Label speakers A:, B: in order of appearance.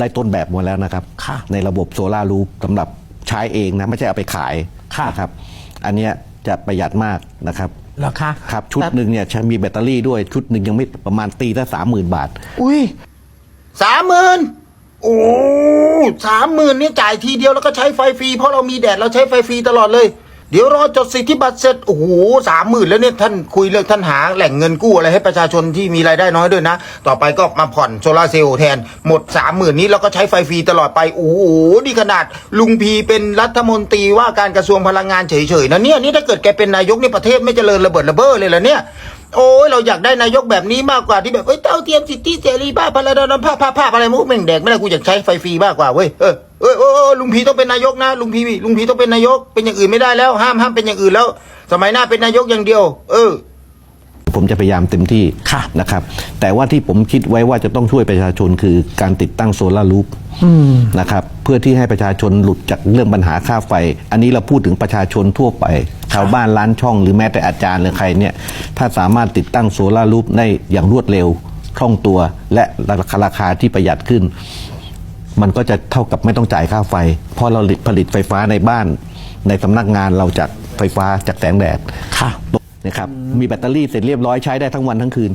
A: ได้ต้นแบบมาแล้วนะครับ
B: ค่ะ
A: ในระบบโซลารูฟสำหรับใช้เองนะ ไม่ใช่เอาไปขาย
B: ค่ะ
A: นะครับ อันเนี้ยจะประหยัดมากนะครับ
B: เหรอคะ
A: ครับ ชุด
B: แต่
A: หนึ่งเนี่ยใช้มีแบตเตอรี่ด้วยชุดหนึ่งยังไม่ประมาณตีละสามหมื่นบาท
C: อุ้ยสามหมื่นโอ้สามหมื่นนี่จ่ายทีเดียวแล้วก็ใช้ไฟฟรีเพราะเรามีแดดเราใช้ไฟฟรีตลอดเลย เดี๋ยวรอจดสิทธิบัตรเสร็จโอ้โหสามหมื่นแล้วเนี่ยท่านคุยเรื่องท่านหาแหล่งเงินกู้อะไรให้ประชาชนที่มีรายได้น้อยด้วยนะ ต่อไปก็มาผ่อนโซลาเซลล์แทนหมดสามหมื่นนี้แล้วก็ใช้ไฟฟรีตลอดไปโอ้โหนี่ขนาดลุงพีเป็นรัฐมนตรีว่าการกระทรวงพลังงานเฉยๆนะเนี่ยนี่ถ้าเกิดแกเป็นนายกนี่ประเทศไม่เจริญระเบิดระเบ้อเลยเหรอเนี่ยโอ้ยเราอยากได้นายกแบบนี้มากกว่าที่แบบเอ้ยเต้าเทียมสิทธิเสรีภาพพลดอนภาพภาพภาพอะไรมุกแม่งแดกไม่ได้กูอยากใช้ไฟฟรีมากกว่าเว้ยเออ เออเออเออลุงพีต้องเป็นนายกนะลุงพีลุงพีต้องเป็นนายก เป็นอย่างอื่นไม่ได้แล้ว ห้ามห้ามเป็นอย่างอื่นแล้ว สมัยหน้าเป็นนายกอย่างเดียว เออ
A: ผมจะพยายามเต็มที่
B: ค่ะ
A: นะครับ แต่ว่าที่ผมคิดไว้ว่าจะต้องช่วยประชาชนคือการติดตั้งโซลารูฟนะครับเพื่อที่ให้ประชาชนหลุดจากเรื่องปัญหาค่าไฟ อันนี้เราพูดถึงประชาชนทั่วไปชาวบ้านร้านช่องหรือแม้แต่อาจารย์หรือใครเนี่ยถ้าสามารถติดตั้งโซลารูฟได้อย่างรวดเร็วคล่องตัวและราคาราคาที่ประหยัดขึ้น มันก็จะเท่ากับไม่ต้องจ่ายค่าไฟ เพราะเราผลิตไฟฟ้าในบ้าน ในสำนักงานเราจากไฟฟ้าจากแสงแดด
B: ค่ะ
A: นะครับมีแบตเตอรี่เสร็จเรียบร้อยใช้ได้ทั้งวันทั้งคืน